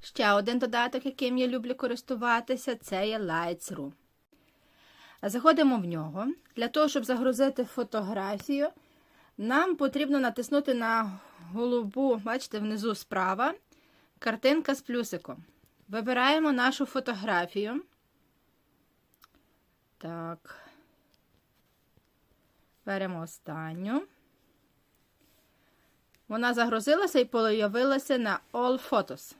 Ще один додаток, яким я люблю користуватися, це є Lightroom. Заходимо в нього. Для того, щоб загрузити фотографію, нам потрібно натиснути на голубу, бачите, внизу справа, картинка з плюсиком. Вибираємо нашу фотографію. Так. Беремо останню. Вона загрузилася і появилася на All Photos.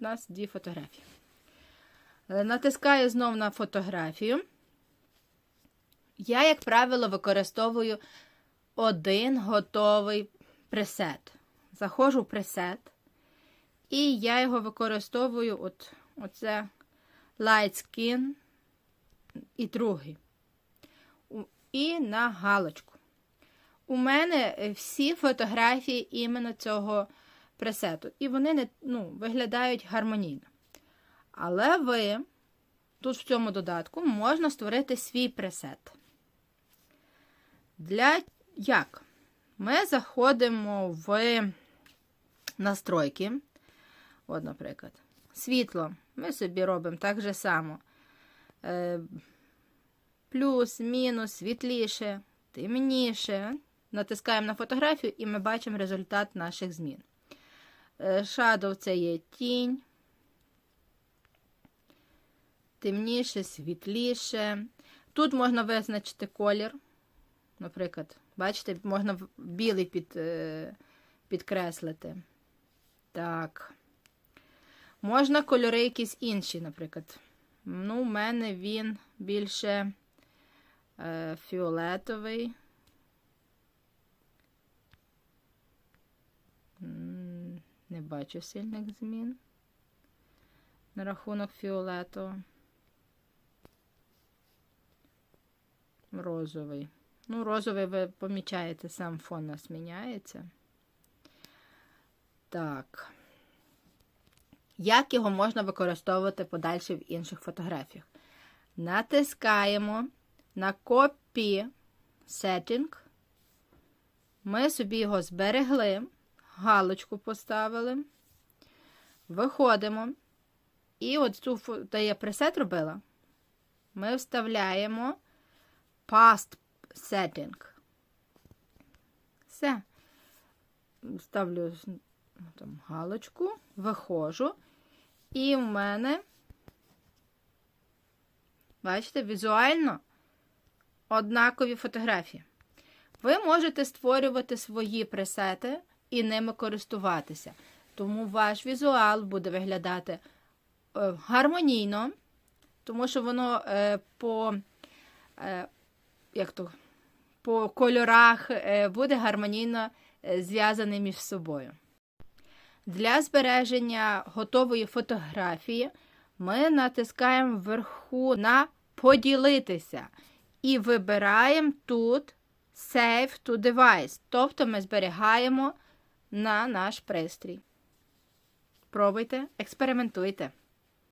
У нас дві фотографії. Е, Натискаю знов на фотографію. Я, як правило, використовую один готовий пресет. Заходжу в пресет, і я його використовую от, оце Light Skin і другий. І на галочку. У мене всі фотографії іменно цього пресету. І вони не, ну, виглядають гармонійно. Але ви тут в цьому додатку можна створити свій пресет. Для як? Ми заходимо в настройки. От, наприклад, світло. Ми собі робимо так же само. Е, плюс, мінус, світліше, темніше. Натискаємо на фотографію і ми бачимо результат наших змін. Е, Shadow це є тінь. Темніше, світліше. Тут можна визначити колір. Наприклад, бачите, можна білий під, е, підкреслити. Так. Можна кольори якісь інші, наприклад. Ну, у мене він більше е, фіолетовий. М, Не бачу сильних змін на рахунок фіолетового. Розовий. Ну, розовий ви помічаєте, сам фон у нас міняється. Так. Як його можна використовувати подальше в інших фотографіях? Натискаємо на Copy Setting. Ми собі його зберегли, галочку поставили. Виходимо. І от цю, де я пресет робила, ми вставляємо Past Setting. Все. Ставлю там, галочку, виходжу. І в мене, бачите, візуально однакові фотографії. Ви можете створювати свої пресети і ними користуватися. Тому ваш візуал буде виглядати е, гармонійно, тому що воно е, по, е, як то, по кольорах буде гармонійно е, зв'язаний між собою. Для збереження готової фотографії ми натискаємо вверху на поділитися і вибираємо тут Save to Device, тобто ми зберігаємо на наш пристрій. Пробуйте, експериментуйте.